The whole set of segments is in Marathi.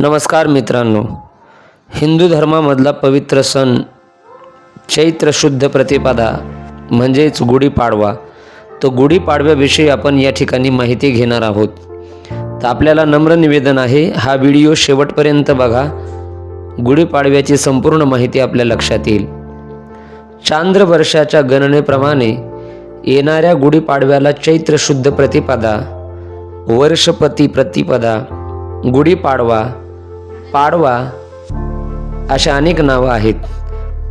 नमस्कार मित्रांनो. हिंदू धर्मामधला पवित्र सण चैत्र शुद्ध प्रतिपदा म्हणजेच गुढीपाडवा तर गुढीपाडव्याविषयी आपण या ठिकाणी माहिती घेणार आहोत. तर आपल्याला नम्र निवेदन आहे हा व्हिडिओ शेवटपर्यंत बघा. गुढीपाडव्याची संपूर्ण माहिती आपल्या लक्षात येईल. चांद्र वर्षाच्या गणनेप्रमाणे येणाऱ्या गुढीपाडव्याला चैत्र शुद्ध प्रतिपदा वर्षपती प्रतिपदा गुढीपाडवा पाडवा अशा अनेक नावं आहेत.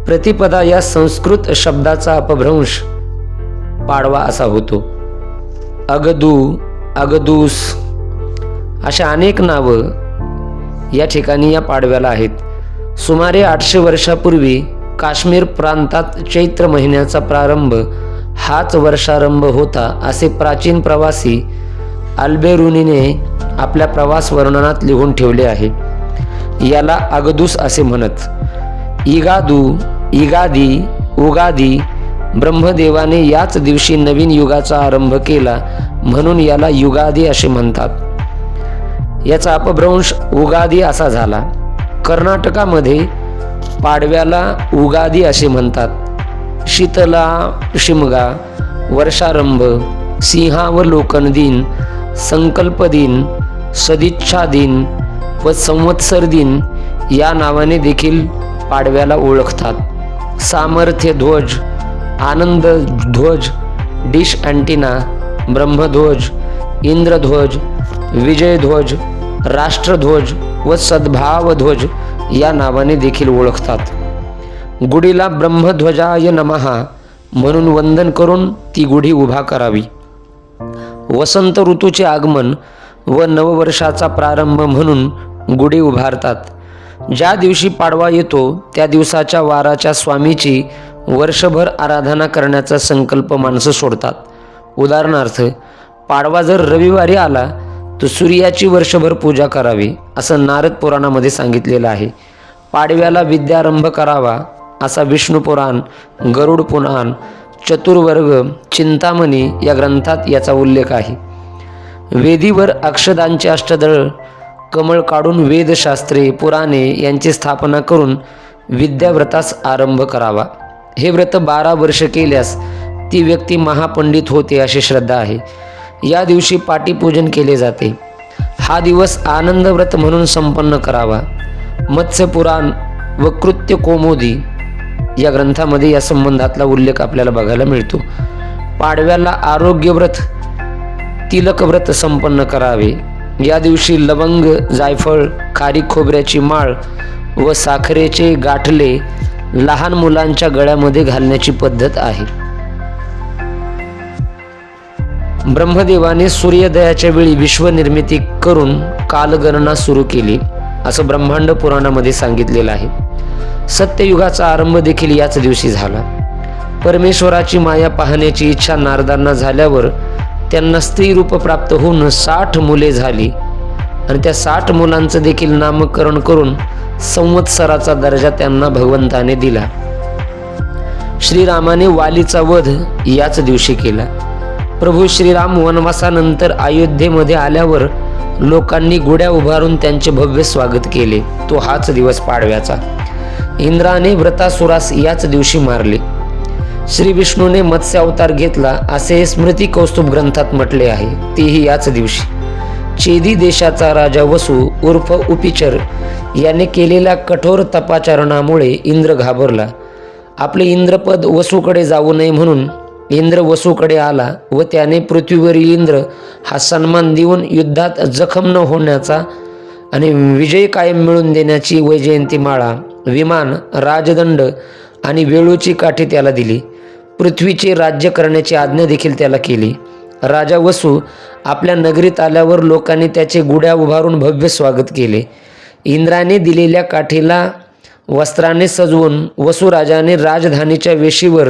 प्रतिपदा या संस्कृत शब्दाचा अपभ्रंश पाडवा असा होतो. अगदू अगदूस अशा अनेक नावं या ठिकाणी या पाडव्याला आहेत. सुमारे आठशे वर्षापूर्वी काश्मीर प्रांतात चैत्र महिन्याचा प्रारंभ हाच वर्षारंभ होता असे प्राचीन प्रवासी अल्बेरुनीने आपल्या प्रवास वर्णनात लिहून ठेवले आहे. याला अगदूस असे म्हणत इगादू इगादी उगादी ब्रह्मदेवाने याच दिवशी नवीन युगाचा आरंभ केला म्हणून याला युगादी असे म्हणतात. याचा अपभ्रंश उगादी असा झाला. कर्नाटकामध्ये पाडव्याला उगादी असे म्हणतात. शीतला शिमगा वर्षारंभ सिंहावलोकन दिन संकल्प दिन सदिच्छा दिन व संवत्सर दिन या नावाने देखील पाडव्याला ओळखतात. सामर्थ्य ध्वज आनंद ध्वज डिश अँटिना ब्रह्मध्वज इंद्रध्वज विजयध्वज राष्ट्रध्वज व सद्भावध्वज या नावाने देखील ओळखतात. गुढीला ब्रह्मध्वजाय नमहा म्हणून वंदन करून ती गुढी उभा करावी. वसंत ऋतूचे आगमन व नववर्षाचा प्रारंभ म्हणून गुढी उभारतात. ज्या दिवशी पाडवा येतो त्या दिवसाच्या वाराच्या स्वामीची वर्षभर आराधना करण्याचा संकल्प माणसं सोडतात. उदाहरणार्थ पाडवा जर रविवारी आला तर सूर्याची वर्षभर पूजा करावी असं नारद पुराणामध्ये सांगितलेलं आहे. पाडव्याला विद्यारंभ करावा असा विष्णू पुराण गरुड पुराण चतुर्वर्ग चिंतामणी या ग्रंथात याचा उल्लेख आहे. वेदीवर अक्षदांचे अष्टदळ कमळ काढून वेदशास्त्रे पुराणे यांची स्थापना करून विद्याव्रतास आरंभ करावा. हे व्रत बारा वर्ष केल्यास ती व्यक्ती महापंडित होते अशी श्रद्धा आहे. या दिवशी पाटीपूजन केले जाते. हा दिवस आनंद व्रत म्हणून संपन्न करावा. मत्स्यपुराण व कृत्य कोमोदी या ग्रंथामध्ये या संबंधातला उल्लेख आपल्याला बघायला मिळतो. पाडव्याला आरोग्यव्रत तिलकव्रत संपन्न करावे. या दिवशी लवंग जायफळ खारी खोबऱ्याची माळ व साखरेचे गाठले लहान मुलांच्या गळ्यामध्ये घालण्याची पद्धत आहे. ब्रह्मदेवाने सूर्योदयाच्या वेळी विश्वनिर्मिती करून कालगणना सुरू केली असं ब्रह्मांड पुराणामध्ये सांगितलेलं आहे. सत्ययुगाचा आरंभ देखील याच दिवशी झाला. परमेश्वराची माया पाहण्याची इच्छा नारदांना झाल्यावर त्यांना स्त्री रूप प्राप्त होऊन साठ मुले झाली. आणि त्या साठ मुलांचं देखील नामकरण करून संवत्सराचा दर्जा त्यांना भगवंताने दिला. श्रीरामाने वालीचा वध याच दिवशी केला. प्रभू श्रीराम वनवासानंतर अयोध्येमध्ये आल्यावर लोकांनी गुड्या उभारून त्यांचे भव्य स्वागत केले. तो हाच दिवस पाडव्याचा. इंद्राने व्रतासुरास याच दिवशी मारले. श्री विष्णूने मत्स्य अवतार घेतला असे स्मृती कौस्तुभ ग्रंथात म्हटले आहे. तेही याच दिवशी. चेदी देशाचा राजा वसू उर्फ उपिचर याने केलेल्या कठोर तपाचरणामुळे इंद्र घाबरला. आपले इंद्रपद वसूकडे जाऊ नये म्हणून इंद्र वसूकडे आला व त्याने पृथ्वीवरील इंद्र हा सन्मान देऊन युद्धात जखम न होण्याचा आणि विजय कायम मिळवून देण्याची वैजयंती माळा विमान राजदंड आणि वेळूची काठी त्याला दिली. पृथ्वीचे राज्य करण्याची आज्ञा देखील त्याला केली. राजा वसू आपल्या नगरीत आल्यावर लोकांनी त्याचे गुड्या उभारून भव्य स्वागत केले. इंद्राने दिलेल्या काठीला वस्त्राने सजवून वसुराजाने राजधानीच्या वेशीवर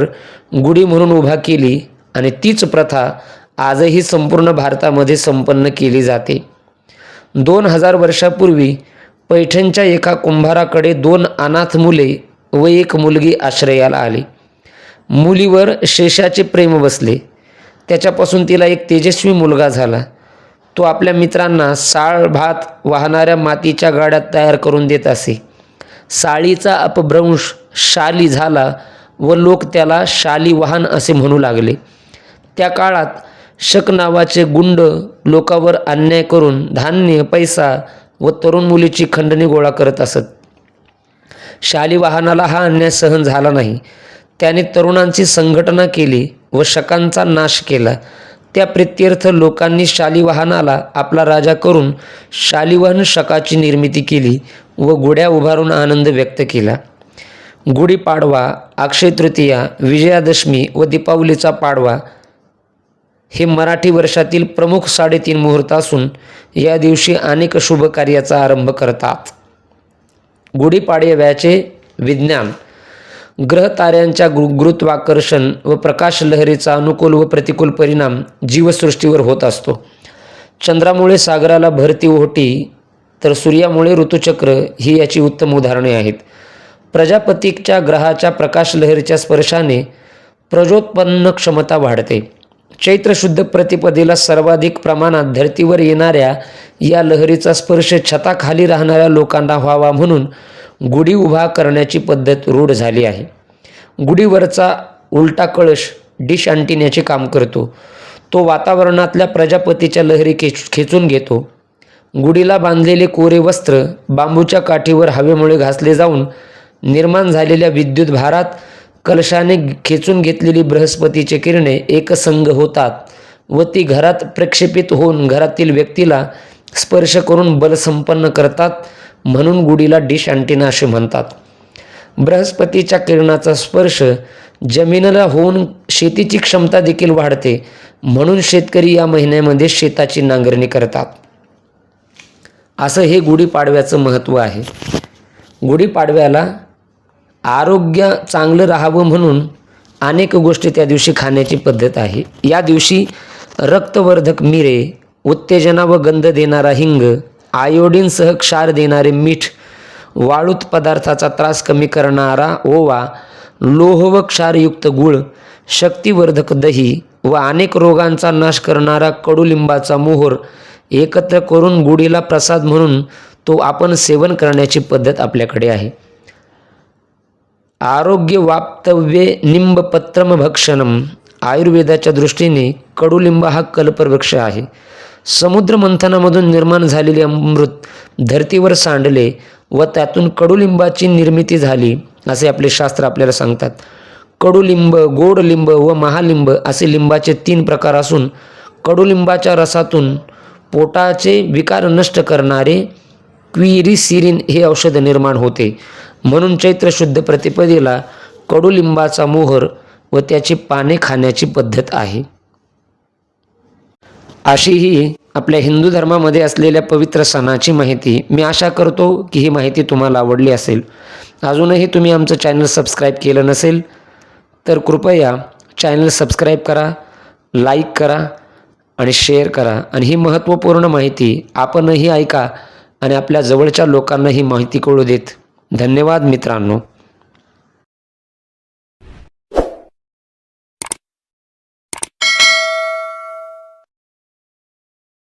गुढी म्हणून उभा केली आणि तीच प्रथा आजही संपूर्ण भारतामध्ये संपन्न केली जाते. दोन हजार वर्षापूर्वी पैठणच्या एका कुंभाराकडे दोन अनाथ मुले व एक मुलगी आश्रयाला आली. मुलीवर शेषाचे प्रेम बसले. त्याच्यापासून तिला एक तेजस्वी मुलगा झाला. तो आपल्या मित्रांना साळ भात वाहणाऱ्या मातीच्या गाड्यात तयार करून देत असे. साळीचा अपभ्रंश शाली झाला व लोक त्याला शाली वाहन असे म्हणू लागले. त्या काळात शक नावाचे गुंड लोकावर अन्याय करून धान्य पैसा व तरुण मुलीची खंडणी गोळा करत असत. शाली वाहनाला हा अन्याय सहन झाला नाही. त्याने तरुणांची संघटना केली व शकांचा नाश केला. त्या प्रित्यर्थ लोकांनी शालिवाहनाला आपला राजा करून शालिवाहन शकाची निर्मिती केली व गुड्या उभारून आनंद व्यक्त केला. गुढीपाडवा अक्षय तृतीया विजयादशमी व दीपावलीचा पाडवा हे मराठी वर्षातील प्रमुख साडेतीन मुहूर्त असून या दिवशी अनेक शुभ कार्याचा आरंभ करतात. गुढीपाडव्याचे विज्ञान ग्रह ताऱ्यांच्या गु गुरुत्वाकर्षण व प्रकाश लहरीचा अनुकूल व प्रतिकूल परिणाम जीवसृष्टीवर होत असतो. चंद्रामुळे सागराला भरती ओहोटी तर सूर्यामुळे ऋतुचक्र ही याची उत्तम उदाहरणे आहेत. प्रजापतीच्या ग्रहाच्या प्रकाश लहरीच्या स्पर्शाने प्रजोत्पन्न क्षमता वाढते. चैत्र शुद्ध प्रतिपदेला सर्वाधिक प्रमाणात धर्तीवर येणाऱ्या या लहरीचा स्पर्श छताखाली राहणाऱ्या लोकांना व्हावा म्हणून गुढी उभा करण्याची पद्धत रूढ झाली आहे. गुढीवरचा उलटा कळश डिश अंटिण्याचे काम करतो. तो वातावरणातल्या प्रजापतीच्या लहरी खेच खेचून घेतो. गुढीला बांधलेले कोरे वस्त्र बांबूच्या काठीवर हवेमुळे घासले जाऊन निर्माण झालेल्या विद्युत भारात कलशाने खेचून घेतलेली बृहस्पतीचे किरणे एकसंग होतात व ती घरात प्रक्षेपित होऊन घरातील व्यक्तीला स्पर्श करून बलसंपन्न करतात. म्हणून गुढीला डिश अँटिना असे म्हणतात. बृहस्पतीच्या किरणाचा स्पर्श जमिनीला होऊन शेतीची क्षमता देखील वाढते म्हणून शेतकरी या महिन्यामध्ये शेताची नांगरणी करतात. असं हे गुढीपाडव्याचं महत्त्व आहे. गुढीपाडव्याला आरोग्य चांगलं राहावं म्हणून अनेक गोष्टी त्या दिवशी खाण्याची पद्धत आहे. या दिवशी रक्तवर्धक मिरे उत्तेजना व गंध देणारा हिंग आयोडीनसह क्षार देणारे मीठ वाळूत पदार्थाचा त्रास कमी करणारा ओवा लोह व क्षारयुक्त गूळ शक्तिवर्धक दही व अनेक रोगांचा नाश करणारा कडुलिंबाचा मोहर एकत्र करून गुढीला प्रसाद म्हणून तो आपण सेवन करण्याची पद्धत आपल्याकडे आहे. आरोग्य वाप्तव्ये निंबपत्रम भक्षणम आयुर्वेदाच्या दृष्टीने कडुलिंब हा कल्पवृक्ष आहे. समुद्र मंथनामधून निर्माण झालेले अमृत धरतीवर सांडले व त्यातून कडुलिंबाची निर्मिती झाली असे आपले शास्त्र आपल्याला सांगतात. कडुलिंब गोड लिंब व महालिंब असे लिंबाचे तीन प्रकार असून कडुलिंबाच्या रसातून पोटाचे विकार नष्ट करणारे क्विरिसिरिन हे औषध निर्माण होते. म्हणून चैत्र शुद्ध प्रतिपदेला कडुलिंबाचा मोहर व त्याची पाने खाण्याची पद्धत आहे. अशी ही आपल्या हिंदू धर्मामध्ये असलेल्या पवित्र सणाची माहिती मी आशा करतो की ही माहिती तुम्हाला आवडली असेल. अजूनही तुम्ही आमचं चॅनल सबस्क्राईब केलं नसेल तर कृपया चॅनल सबस्क्राईब करा लाईक करा आणि शेअर करा. आणि ही महत्त्वपूर्ण माहिती आपणही ऐका आणि आपल्या जवळच्या लोकांना ही माहिती कळू देत. धन्यवाद मित्रांनो.